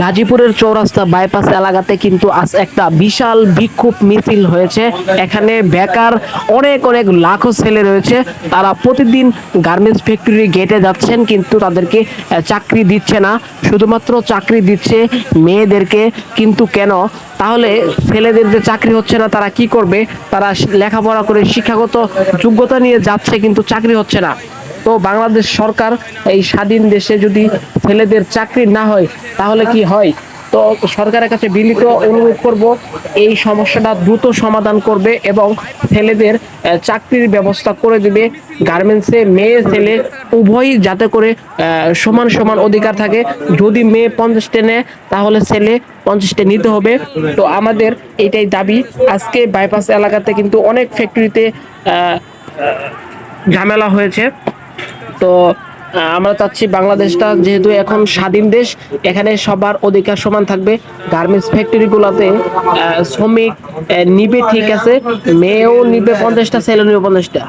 গাজীপুরের চৌরাস্তা বাইপাস এলাকাতে কিন্তু আজ একটা বিশাল বিক্ষোভ মিছিল হয়েছে। এখানে বেকার অনেক অনেক লাখো ছেলে রয়েছে। তারা প্রতিদিন গার্মেন্টস ফ্যাক্টরি গেটে যাচ্ছেন কিন্তু তাদেরকে চাকরি দিচ্ছে না। শুধুমাত্র চাকরি দিচ্ছে মেয়েদেরকে। কিন্তু কেন? তাহলে ছেলেদের যে চাকরি হচ্ছে না, তারা কি করবে? তারা লেখাপড়া করে শিক্ষাগত যোগ্যতা নিয়ে যাচ্ছে কিন্তু চাকরি হচ্ছে না। তো বাংলাদেশ সরকার এই স্বাধীন দেশে যদি ছেলেদের চাকরি না হয়, তাহলে কি হয়? তো সরকারের কাছে বিনীত অনুরোধ করব, এই সমস্যাটা দ্রুত সমাধান করবে এবং ছেলেদের চাকরির ব্যবস্থা করে দিবে। গার্মেন্টসে মেয়ে, ছেলে উভয়ই যাতে করে সমান সমান অধিকার থাকে। যদি মেয়ে পঞ্চাশটা নেয়, তাহলে ছেলে পঞ্চাশটা নিতে হবে। তো আমাদের এটাই দাবি। আজকে বাইপাস এলাকাতে কিন্তু অনেক ফ্যাক্টরিতে ঝামেলা হয়েছে। তো আমরা চাচ্ছি বাংলাদেশটা যেহেতু এখন স্বাধীন দেশ, এখানে সবার অধিকার সমান থাকবে। গার্মেন্টস ফ্যাক্টরিগুলোতে শ্রমিক নিবে ঠিক আছে, মেয়েও নিবে পঞ্চাশটা, ছেলে নিবে পঞ্চাশটা।